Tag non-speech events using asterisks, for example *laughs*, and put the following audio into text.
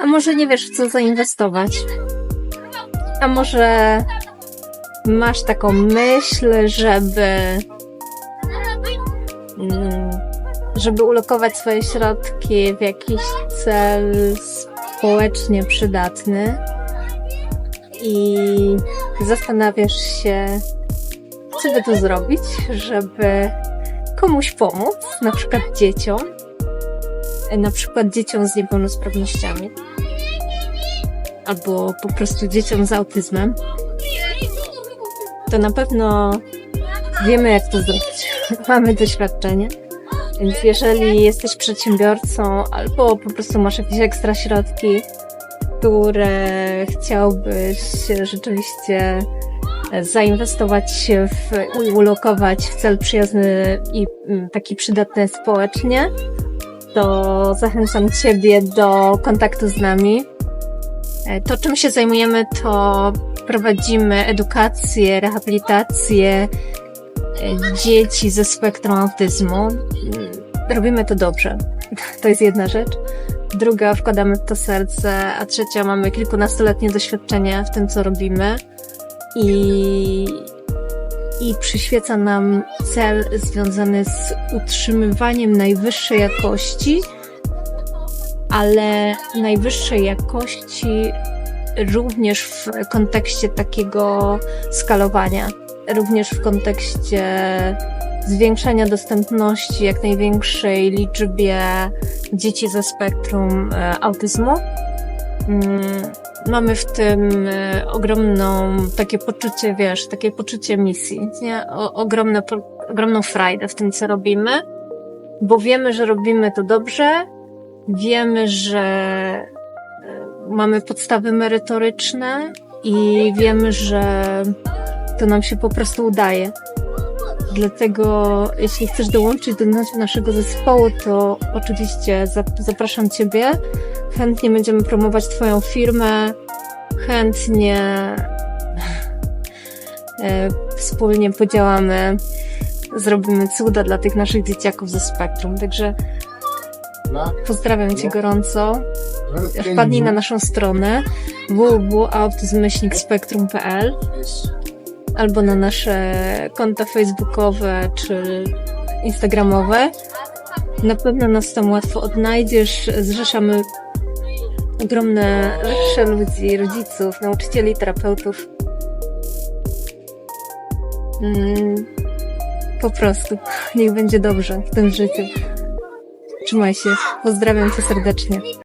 A może nie wiesz, w co zainwestować? A może masz taką myśl, żeby mm, żeby ulokować swoje środki w jakiś cel społecznie przydatny i zastanawiasz się, co by tu zrobić, żeby komuś pomóc, na przykład dzieciom, na przykład dzieciom z niepełnosprawnościami, albo po prostu dzieciom z autyzmem, to na pewno wiemy, jak to zrobić. *laughs* Mamy doświadczenie. Więc jeżeli jesteś przedsiębiorcą, albo po prostu masz jakieś ekstra środki, które chciałbyś rzeczywiście zainwestować w, ulokować w cel przyjazny i mm, taki przydatny społecznie, to zachęcam Ciebie do kontaktu z nami. E, To, czym się zajmujemy, to prowadzimy edukację, rehabilitację e, dzieci ze spektrum autyzmu. Mm, Robimy to dobrze. *laughs* To jest jedna rzecz. Druga, wkładamy w to serce, a trzecia, mamy kilkunastoletnie doświadczenie w tym, co robimy. I, i przyświeca nam cel związany z utrzymywaniem najwyższej jakości, ale najwyższej jakości również w kontekście takiego skalowania, również w kontekście zwiększania dostępności jak największej liczbie dzieci ze spektrum e, autyzmu. Mamy w tym e, ogromną takie poczucie, wiesz, takie poczucie misji, nie? O, ogromne, ogromną frajdę w tym, co robimy, bo wiemy, że robimy to dobrze, wiemy, że e, mamy podstawy merytoryczne i wiemy, że to nam się po prostu udaje. Dlatego, jeśli chcesz dołączyć do nas- naszego zespołu, to oczywiście zap- zapraszam Ciebie. Chętnie będziemy promować Twoją firmę, chętnie e, wspólnie podziałamy, zrobimy cuda dla tych naszych dzieciaków ze spektrum. Także pozdrawiam Cię gorąco. Wpadnij na naszą stronę www.autyzmyślnikspektrum.pl albo na nasze konta facebookowe czy instagramowe. Na pewno nas tam łatwo odnajdziesz. Zrzeszamy ogromne rzesze ludzi, rodziców, nauczycieli, terapeutów. Mm, po prostu. Niech będzie dobrze w tym życiu. Trzymaj się. Pozdrawiam cię serdecznie.